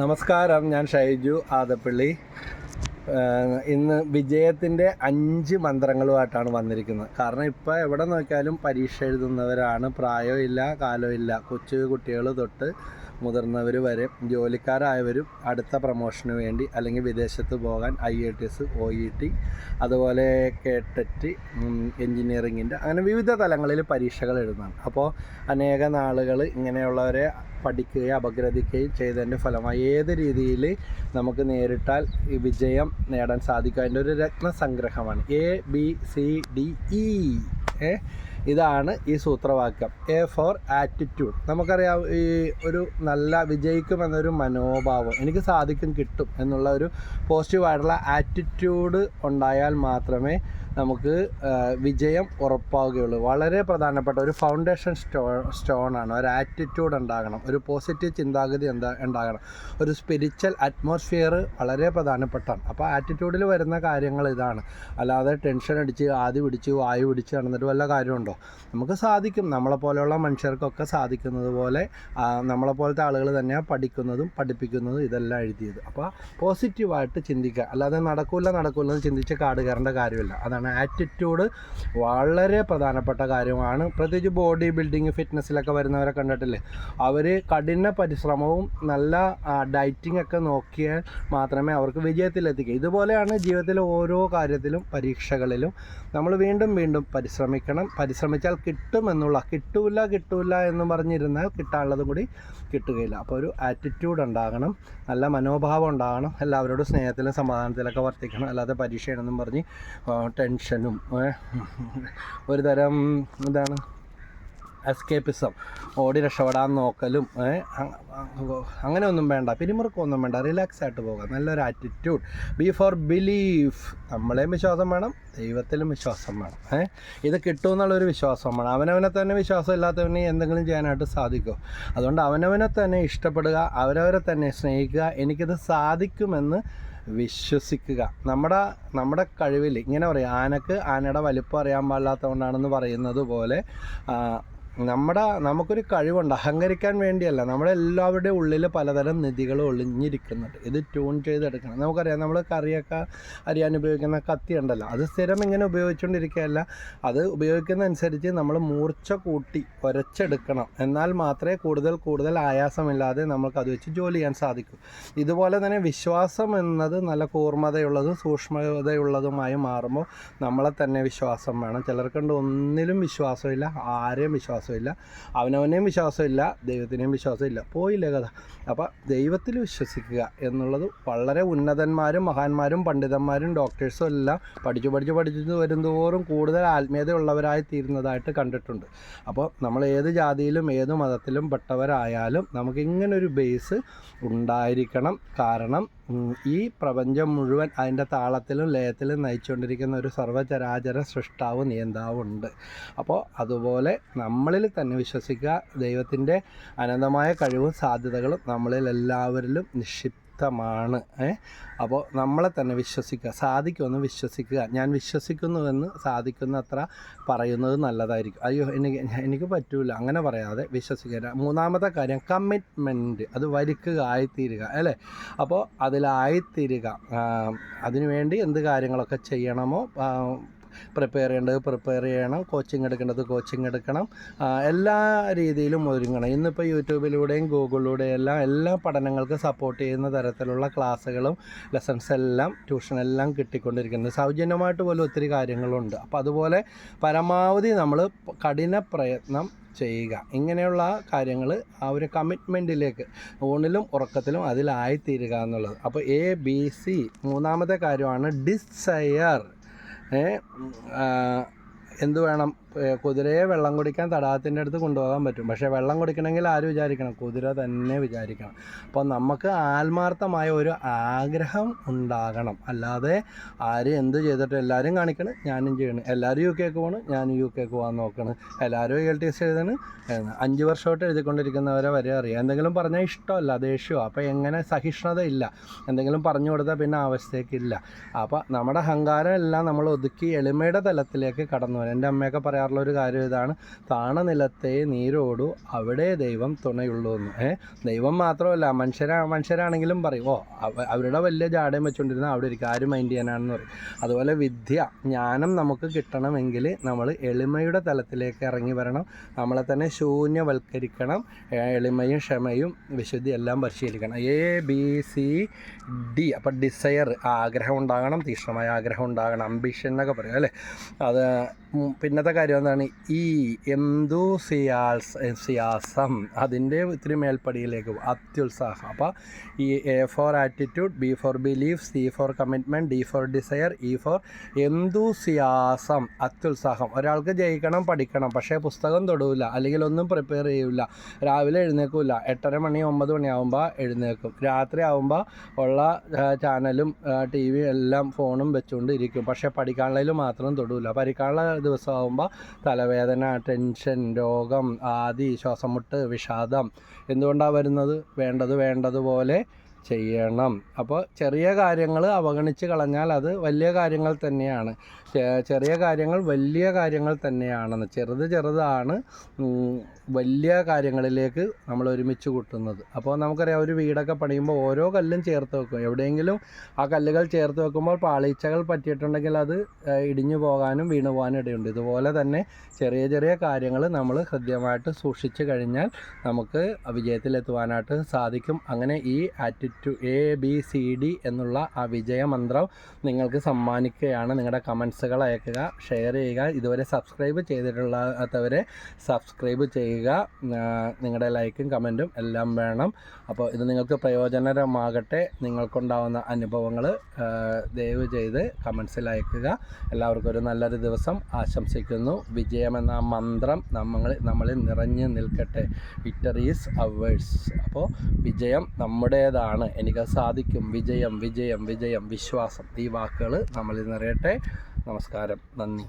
നമസ്കാരം ഞാൻ ഷൈജു ആദപ്പള്ളി. ഇന്ന് വിജയത്തിന്റെ അഞ്ച് മന്ത്രങ്ങളുമായിട്ടാണ് വന്നിരിക്കുന്നത്. കാരണം ഇപ്പോൾ എവിടെ നോക്കിയാലും പരീക്ഷ എഴുതുന്നവരാണ്. പ്രായമില്ല ഇല്ല കൊച്ചു കുട്ടികൾ തൊട്ട് മുതിർന്നവർ വരെ ജോലിക്കാരായവരും അടുത്ത പ്രൊമോഷന് വേണ്ടി അല്ലെങ്കിൽ വിദേശത്ത് പോകാൻ I I T S O E T അതുപോലെ കേട്ടറ്റ് എൻജിനീയറിങ്ങിന്റെ അങ്ങനെ വിവിധ തലങ്ങളിൽ പരീക്ഷകൾ എഴുതുന്നതാണ്. അപ്പോൾ അനേക നാളുകൾ ഇങ്ങനെയുള്ളവരെ പഠിക്കുകയും അപഗ്രഥിക്കുകയും ചെയ്തതിന്റെ ഫലമായി ഏത് രീതിയിൽ നമുക്ക് നേരിട്ടാൽ ഈ വിജയം നേടാൻ സാധിക്കും? അതിന്റെ ഒരു രത്നസംഗ്രഹമാണ്. A B C D E ഏ? ഇതാണ് ഈ സൂത്രവാക്യം. എ ഫോർ ആറ്റിറ്റ്യൂഡ് നമുക്കറിയാം ഈ ഒരു നല്ല വിജയിക്കുമെന്നൊരു മനോഭാവം എനിക്ക് സാധിക്കും കിട്ടും എന്നുള്ള ഒരു പോസിറ്റീവായിട്ടുള്ള ആറ്റിറ്റ്യൂഡ് ഉണ്ടായാൽ മാത്രമേ നമുക്ക് വിജയം ഉറപ്പാവുകയുള്ളൂ. വളരെ പ്രധാനപ്പെട്ട ഒരു ഫൗണ്ടേഷൻ സ്റ്റോ സ്റ്റോണാണ് ഒരു ആറ്റിറ്റ്യൂഡ് ഉണ്ടാകണം. ഒരു പോസിറ്റീവ് ചിന്താഗതി എന്താ ഉണ്ടാകണം. ഒരു സ്പിരിച്വൽ അറ്റ്മോസ്ഫിയർ വളരെ പ്രധാനപ്പെട്ടാണ് അപ്പോൾ ആറ്റിറ്റ്യൂഡിൽ വരുന്ന കാര്യങ്ങൾ ഇതാണ്. അല്ലാതെ ടെൻഷൻ അടിച്ച് ആദ്യ പിടിച്ച് വായു പിടിച്ച് നടന്നിട്ട് വല്ല കാര്യമുണ്ടോ? നമുക്ക് സാധിക്കും. നമ്മളെ പോലെയുള്ള മനുഷ്യർക്കൊക്കെ സാധിക്കുന്നത് പോലെ നമ്മളെ നമ്മളെപ്പോലത്തെ ആളുകൾ തന്നെയാണ് പഠിക്കുന്നതും പഠിപ്പിക്കുന്നതും ഇതെല്ലാം എഴുതിയത്. അപ്പോൾ പോസിറ്റീവായിട്ട് ചിന്തിക്കുക. അല്ലാതെ നടക്കൂല നടക്കൂല എന്ന് ചിന്തിച്ച് കാട് കയറേണ്ട കാര്യമില്ല. അതാണ് ആറ്റിറ്റ്യൂഡ് വളരെ പ്രധാനപ്പെട്ട കാര്യമാണ്. പ്രത്യേകിച്ച് ബോഡി ബിൽഡിങ് ഫിറ്റ്നസ്സിലൊക്കെ വരുന്നവരെ കണ്ടിട്ടില്ലേ? അവർ കഠിന പരിശ്രമവും നല്ല ഡയറ്റിംഗ് ഒക്കെ നോക്കിയാൽ മാത്രമേ അവർക്ക് വിജയത്തിലെത്തിക്കൂ. ഇതുപോലെയാണ് ജീവിതത്തിലെ ഓരോ കാര്യത്തിലും പരീക്ഷകളിലും നമ്മൾ വീണ്ടും വീണ്ടും പരിശ്രമിക്കണം. പരിശ്രമിച്ചാൽ കിട്ടുമെന്നുള്ള കിട്ടൂല കിട്ടൂല എന്ന് പറഞ്ഞിരുന്നാൽ കിട്ടാനുള്ളതും കൂടി കിട്ടുകയില്ല. അപ്പോൾ ഒരു ആറ്റിറ്റ്യൂഡ് ഉണ്ടാകണം. നല്ല മനോഭാവം ഉണ്ടാകണം. എല്ലാവരോടും സ്നേഹത്തിലും സമാധാനത്തിലൊക്കെ വർത്തിക്കണം. അല്ലാതെ പരീക്ഷയാണെന്നും പറഞ്ഞ് ആ, ടെൻഷനും ഒരു തരം എന്താണ്? എസ്കേപ്പിസം ഓടി രക്ഷപ്പെടാൻ നോക്കലും ഏ, അ- അ- അങ്ങനെ ഒന്നും വേണ്ട പിരിമുറുക്കമൊന്നും വേണ്ട റിലാക്സ് ആയിട്ട് പോകാം നല്ലൊരു ആറ്റിറ്റ്യൂഡ്. B for belief. നമ്മളെയും വിശ്വാസം വേണം ദൈവത്തിലും വിശ്വാസം വേണം ഏ? ഇത് കിട്ടുമെന്നുള്ളൊരു വിശ്വാസം വേണം. അവനവനെ തന്നെ വിശ്വാസം ഇല്ലാത്തവന് എന്തെങ്കിലും ചെയ്യാനായിട്ട് സാധിക്കും. അതുകൊണ്ട് അവനവനെ തന്നെ ഇഷ്ടപ്പെടുക അവരവരെ തന്നെ സ്നേഹിക്കുക എനിക്കിത് സാധിക്കുമെന്ന് വിശ്വസിക്കുക. നമ്മുടെ നമ്മുടെ കഴിവിൽ ഇങ്ങനെ പറയും ആനക്ക് ആനയുടെ വലിപ്പം അറിയാൻ പാടില്ലാത്തതുകൊണ്ടാണെന്ന് പറയുന്നത് പോലെ നമ്മുടെ നമുക്കൊരു കഴിവുണ്ട്. അഹങ്കരിക്കാൻ വേണ്ടിയല്ല. നമ്മുടെ എല്ലാവരുടെയും ഉള്ളിൽ പലതരം നിധികൾ ഒളിഞ്ഞിരിക്കുന്നുണ്ട്. ഇത് ട്യൂൺ ചെയ്തെടുക്കണം. നമുക്കറിയാം നമ്മൾ കറിയൊക്കെ അറിയാൻ ഉപയോഗിക്കുന്ന കത്തി ഉണ്ടല്ലോ. അത് സ്ഥിരം ഇങ്ങനെ ഉപയോഗിച്ചുകൊണ്ടിരിക്കുകയല്ല. അത് ഉപയോഗിക്കുന്നതനുസരിച്ച് നമ്മൾ മൂർച്ച കൂട്ടി ഒരച്ചെടുക്കണം. എന്നാൽ മാത്രമേ കൂടുതൽ കൂടുതൽ ആയാസമില്ലാതെ നമുക്ക് അത് വെച്ച് ജോലി ചെയ്യാൻ സാധിക്കൂ. ഇതുപോലെ തന്നെ വിശ്വാസം എന്നത് നല്ല കൂർമ്മതയുള്ളതും സൂക്ഷ്മതയുള്ളതുമായി മാറുമ്പോൾ നമ്മളെ തന്നെ വിശ്വാസം വേണം. ചിലർക്കുണ്ട് ഒന്നിലും വിശ്വാസമില്ല ആരെയും വിശ്വാസമില്ല. അവനവനെയും വിശ്വാസമില്ല ദൈവത്തിനെയും വിശ്വാസമില്ല. പോയില്ല കഥ? അപ്പോൾ ദൈവത്തിൽ വിശ്വസിക്കുക എന്നുള്ളത് വളരെ ഉന്നതന്മാരും മഹാന്മാരും പണ്ഡിതന്മാരും ഡോക്ടേഴ്സും എല്ലാം പഠിച്ചു പഠിച്ചു പഠിച്ചു വരുന്തോറും കൂടുതൽ ആത്മീയതയുള്ളവരായി തീരുന്നതായിട്ട് കണ്ടിട്ടുണ്ട്. അപ്പോൾ നമ്മൾ ഏത് ജാതിയിലും ഏത് മതത്തിലും പെട്ടവരായാലും നമുക്ക് ഇങ്ങനൊരു ബേസ് ഉണ്ടായിരിക്കണം. കാരണം ഈ പ്രപഞ്ചം മുഴുവൻ അതിന്റെ താളത്തിലും ലയത്തിലും നയിച്ചുകൊണ്ടിരിക്കുന്ന ഒരു സർവചരാചര സൃഷ്ടാവ് നിയന്താവുണ്ട്. അപ്പോൾ അതുപോലെ നമ്മളിൽ തന്നെ വിശ്വസിക്കുക ദൈവത്തിന്റെ അനന്തമായ കഴിവും സാധ്യതകളും നമ്മളിൽ എല്ലാവരിലും നിക്ഷിപ്തമാണ് ഏ? അപ്പോൾ നമ്മളെ തന്നെ വിശ്വസിക്കുക. സാധിക്കുമെന്ന് വിശ്വസിക്കുക. ഞാൻ വിശ്വസിക്കുന്നുവെന്ന് സാധിക്കുന്ന അത്ര പറയുന്നത് നല്ലതായിരിക്കും. അയ്യോ എനിക്ക് എനിക്ക് പറ്റൂല. അങ്ങനെ പറയാതെ വിശ്വസിക്കുക മൂന്നാമത്തെ കാര്യം കമ്മിറ്റ്മെന്റ് അത് വരിക്കുക ആയിത്തീരുക അല്ലേ? അപ്പോൾ അതിലായിത്തീരുക. അതിനുവേണ്ടി എന്ത് കാര്യങ്ങളൊക്കെ ചെയ്യണമോ? പ്രിപ്പയർ ചെയ്യേണ്ടത് പ്രിപ്പയർ ചെയ്യണം. കോച്ചിങ് എടുക്കേണ്ടത് കോച്ചിങ് എടുക്കണം. എല്ലാ രീതിയിലും ഒരുങ്ങണം. ഇന്നിപ്പോൾ യൂട്യൂബിലൂടെയും ഗൂഗിളിലൂടെയും എല്ലാം എല്ലാ പഠനങ്ങൾക്ക് സപ്പോർട്ട് ചെയ്യുന്ന തരത്തിലുള്ള ക്ലാസ്സുകളും ലെസൺസ് എല്ലാം ട്യൂഷൻ എല്ലാം കിട്ടിക്കൊണ്ടിരിക്കുന്നത് സൗജന്യമായിട്ട് പോലും ഒത്തിരി കാര്യങ്ങളുണ്ട്. അപ്പോൾ അതുപോലെ പരമാവധി നമ്മൾ കഠിന പ്രയത്നം ചെയ്യുക. ഇങ്ങനെയുള്ള കാര്യങ്ങൾ ആ ഒരു കമ്മിറ്റ്മെന്റിലേക്ക് ഊണിലും ഉറക്കത്തിലും അതിലായിത്തീരുക എന്നുള്ളത്. അപ്പോൾ എ ബി സി മൂന്നാമത്തെ കാര്യമാണ് ഡിസയർ എന്ത് വേണം? കുതിരയെ വെള്ളം കുടിക്കാൻ തടാകത്തിന്റെ അടുത്ത് കൊണ്ടുപോകാൻ പറ്റും. പക്ഷേ വെള്ളം കുടിക്കണമെങ്കിൽ ആര് വിചാരിക്കണം? കുതിര തന്നെ വിചാരിക്കണം. അപ്പോൾ നമുക്ക് ആത്മാർത്ഥമായ ഒരു ആഗ്രഹം ഉണ്ടാകണം. അല്ലാതെ ആര് എന്ത് ചെയ്തിട്ട് എല്ലാവരും കാണിക്കണം? ഞാനും ചെയ്യണം. എല്ലാവരും യു കെക്ക് പോകണം ഞാനും യു കെക്ക് പോകാൻ നോക്കണം. എല്ലാവരും എൽ ടി എസ് എഴുതണം. അഞ്ച് വർഷമായിട്ട് എഴുതിക്കൊണ്ടിരിക്കുന്നവരെ വരെ അറിയാം. എന്തെങ്കിലും പറഞ്ഞാൽ ഇഷ്ടമല്ല ദേഷ്യമോ അപ്പോൾ എങ്ങനെ സഹിഷ്ണുത ഇല്ല. എന്തെങ്കിലും പറഞ്ഞു കൊടുത്താൽ പിന്നെ ആവശ്യത്തേക്കില്ല അപ്പോൾ നമ്മുടെ അഹങ്കാരം എല്ലാം നമ്മൾ ഒതുക്കി എളിമയുടെ തലത്തിലേക്ക് കടന്നു വരും. എന്റെ അമ്മയൊക്കെ പറയാം പറയാറുള്ള ഒരു കാര്യം ഇതാണ്. താണ നിലത്തെ നീരോടു അവിടെ ദൈവം തുണയുള്ളൂ എന്ന്. ഏഹ് ദൈവം മാത്രമല്ല മനുഷ്യരാ മനുഷ്യരാണെങ്കിലും പറയും ഓ അവരുടെ വലിയ ജാടയും വെച്ചുകൊണ്ടിരുന്ന അവിടെ ഇരിക്കും. ആരും മൈൻഡ് ചെയ്യാനാണെന്ന് പറയും. അതുപോലെ വിദ്യ ജ്ഞാനം നമുക്ക് കിട്ടണമെങ്കിൽ നമ്മൾ എളിമയുടെ തലത്തിലേക്ക് ഇറങ്ങി വരണം. നമ്മളെ തന്നെ ശൂന്യവൽക്കരിക്കണം. എളിമയും ക്ഷമയും വിശുദ്ധി എല്ലാം പരിശീലിക്കണം. എ ബി സി ഡി അപ്പം ഡിസയർ ആഗ്രഹം ഉണ്ടാകണം തീക്ഷ്ണമായ ആഗ്രഹം ഉണ്ടാകണം അംബിഷൻ എന്നൊക്കെ പറയും അല്ലേ? അത് പിന്നത്തെ കാര്യം എന്താണ് ഈ എന്തൂസിയാസ് സിയാസം അതിന്റെ ഇത്തിരി മേൽപ്പടിയിലേക്ക് അത്യുത്സാഹം. അപ്പോൾ ഈ A for attitude B for belief C for commitment D for desire E for എന്തോ സിയാസം അത്യുത്സാഹം. ഒരാൾക്ക് ജയിക്കണം പഠിക്കണം പക്ഷേ പുസ്തകം തൊടൂല അല്ലെങ്കിൽ ഒന്നും പ്രിപ്പയർ ചെയ്യില്ല രാവിലെ എഴുന്നേക്കില്ല എട്ടര മണി ഒമ്പത് മണിയാകുമ്പോൾ എഴുന്നേക്കും. രാത്രി ആവുമ്പോൾ ഉള്ള ചാനലും ടി വി എല്ലാം ഫോണും വെച്ചുകൊണ്ട് ഇരിക്കും. പക്ഷേ പഠിക്കാനുള്ളതിൽ മാത്രം തൊടൂല. പഠിക്കാനുള്ള ദിവസമാകുമ്പോൾ തലവേദന ടെൻഷൻ രോഗം ആദി ശ്വാസംമുട്ട് വിഷാദം എന്തുകൊണ്ടാണ് വരുന്നത്? വേണ്ടത് വേണ്ടതുപോലെ ചെയ്യണം. അപ്പോൾ ചെറിയ കാര്യങ്ങൾ അവഗണിച്ച് കളഞ്ഞാൽ അത് വലിയ കാര്യങ്ങൾ തന്നെയാണ്. ചെറിയ കാര്യങ്ങൾ വലിയ കാര്യങ്ങൾ തന്നെയാണെന്ന് ചെറുത് ചെറുതാണ് വലിയ കാര്യങ്ങളിലേക്ക് നമ്മൾ ഒരുമിച്ച് കൂട്ടുന്നത്. അപ്പോൾ നമുക്കറിയാം ഒരു വീടൊക്കെ പണിയുമ്പോൾ ഓരോ കല്ലും ചേർത്ത് വെക്കും. എവിടെയെങ്കിലും ആ കല്ലുകൾ ചേർത്ത് വെക്കുമ്പോൾ പാളീച്ചകൾ പറ്റിയിട്ടുണ്ടെങ്കിൽ അത് ഇടിഞ്ഞു പോകാനും വീണു പോകാനും ഇടയുണ്ട്. ഇതുപോലെ തന്നെ ചെറിയ ചെറിയ കാര്യങ്ങൾ നമ്മൾ ഹൃദ്യമായിട്ട് സൂക്ഷിച്ചു കഴിഞ്ഞാൽ നമുക്ക് വിജയത്തിലെത്തുവാനായിട്ട് സാധിക്കും. അങ്ങനെ ഈ attitude A B C D എന്നുള്ള ആ വിജയമന്ത്രം നിങ്ങൾക്ക് സമ്മാനിക്കുകയാണ്. നിങ്ങളുടെ കമൻസുകൾ അയക്കുക ഷെയർ ചെയ്യുക ഇതുവരെ സബ്സ്ക്രൈബ് ചെയ്തിട്ടുള്ളവരെ സബ്സ്ക്രൈബ് ചെയ്യുക. നിങ്ങളുടെ ലൈക്കും കമന്റും എല്ലാം വേണം. അപ്പോൾ ഇത് നിങ്ങൾക്ക് പ്രയോജനകരമാകട്ടെ. നിങ്ങൾക്കുണ്ടാവുന്ന അനുഭവങ്ങൾ ദയവ് ചെയ്ത് കമൻസിൽ അയക്കുക. എല്ലാവർക്കും ഒരു നല്ലൊരു ദിവസം ആശംസിക്കുന്നു. വിജയമെന്ന മന്ത്രം നമ്മൾ നമ്മളിൽ നിറഞ്ഞു നിൽക്കട്ടെ. വിക്ടറീസ് അവേഴ്സ് അപ്പോൾ വിജയം നമ്മുടേതാണ്. എനിക്ക് സാധിക്കും. വിജയം വിജയം വിജയം വിശ്വാസം. ഈ വാക്കുകൾ നമ്മളിൽ നിറയട്ടെ. നമസ്കാരം. നന്ദി.